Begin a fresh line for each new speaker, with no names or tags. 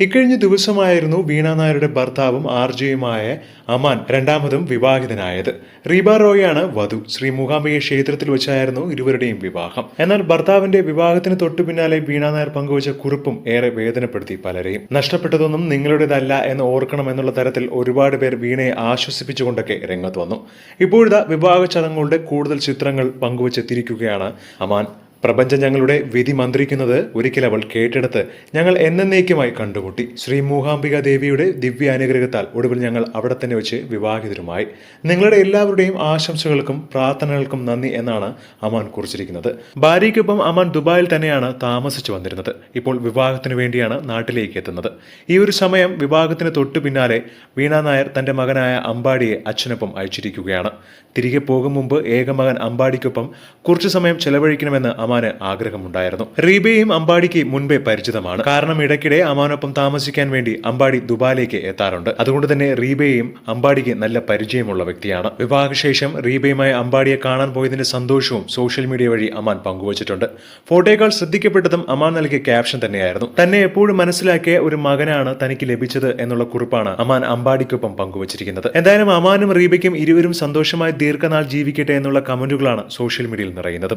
ഇക്കഴിഞ്ഞ ദിവസമായിരുന്നു വീണ നായരുടെ ഭർത്താവും ആർജയുമായ അമാൻ രണ്ടാമതും വിവാഹിതനായത്. റീബ റോയാണ് വധു. ശ്രീ മൂകാംബിക ക്ഷേത്രത്തിൽ വെച്ചായിരുന്നു ഇരുവരുടെയും വിവാഹം. എന്നാൽ ഭർത്താവിന്റെ വിവാഹത്തിന് തൊട്ടു പിന്നാലെ വീണ നായർ പങ്കുവച്ച കുറിപ്പും ഏറെ വേദനപ്പെടുത്തി പലരെയും. നഷ്ടപ്പെട്ടതൊന്നും നിങ്ങളുടേതല്ല എന്ന് ഓർക്കണം എന്നുള്ള തരത്തിൽ ഒരുപാട് പേർ വീണയെ ആശ്വസിപ്പിച്ചുകൊണ്ടൊക്കെ രംഗത്ത് വന്നു. ഇപ്പോഴത്തെ വിവാഹ ചടങ്ങുകളുടെ കൂടുതൽ ചിത്രങ്ങൾ പങ്കുവച്ചെത്തിയിരിക്കുകയാണ് അമാൻ. പ്രപഞ്ചം ഞങ്ങളുടെ വിധി മന്ത്രിക്കുന്നത് ഒരിക്കൽ അവൾ കേട്ടെടുത്ത് ഞങ്ങൾ എന്നേക്കുമായി കണ്ടുമുട്ടി. ശ്രീ മൂഹാംബിക ദേവിയുടെ ദിവ്യ അനുഗ്രഹത്താൽ ഒടുവിൽ ഞങ്ങൾ അവിടെ തന്നെ വെച്ച് വിവാഹിതരുമായി. നിങ്ങളുടെ എല്ലാവരുടെയും ആശംസകൾക്കും പ്രാർത്ഥനകൾക്കും നന്ദി എന്നാണ് അമാൻ കുറിച്ചിരിക്കുന്നത്. ഭാര്യയ്ക്കൊപ്പം അമാൻ ദുബായിൽ തന്നെയാണ് താമസിച്ചു വന്നിരുന്നത്. ഇപ്പോൾ വിവാഹത്തിന് വേണ്ടിയാണ് നാട്ടിലേക്ക് എത്തുന്നത്. ഈ ഒരു സമയം വിവാഹത്തിന് തൊട്ടു പിന്നാലെ വീണ നായർ തന്റെ മകനായ അമ്പാടിയെ അച്ഛനൊപ്പം അയച്ചിരിക്കുകയാണ്. തിരികെ പോകും മുമ്പ് ഏകമകൻ അമ്പാടിക്കൊപ്പം കുറച്ചു സമയം ചെലവഴിക്കണമെന്ന് അമാന് ആഗ്രഹമുണ്ടായിരുന്നു. റീബയും അമ്പാടിക്ക് മുൻപേ പരിചിതമാണ്. കാരണം ഇടയ്ക്കിടെ അമാനൊപ്പം താമസിക്കാൻ വേണ്ടി അമ്പാടി ദുബായിലേക്ക് എത്താറുണ്ട്. അതുകൊണ്ട് തന്നെ റീബയും അമ്പാടിക്ക് നല്ല പരിചയമുള്ള വ്യക്തിയാണ്. വിവാഹശേഷം റീബയുമായി അമ്പാടിയെ കാണാൻ പോയതിന്റെ സന്തോഷവും സോഷ്യൽ മീഡിയ വഴി അമാൻ പങ്കുവച്ചിട്ടുണ്ട്. ഫോട്ടോയേക്കാൾ ശ്രദ്ധിക്കപ്പെട്ടതും അമാൻ നൽകിയ ക്യാപ്ഷൻ തന്നെയായിരുന്നു. തന്നെ എപ്പോഴും മനസ്സിലാക്കിയ ഒരു മകനാണ് തനിക്ക് ലഭിച്ചത് എന്നുള്ള കുറിപ്പാണ് അമാൻ അമ്പാടിക്കൊപ്പം പങ്കുവച്ചിരിക്കുന്നത്. എന്തായാലും അമാനും റീബയ്ക്കും ഇരുവരും സന്തോഷമായി ദീർഘനാൾ ജീവിക്കട്ടെ എന്നുള്ള കമന്റുകളാണ് സോഷ്യൽ മീഡിയയിൽ നിറയുന്നത്.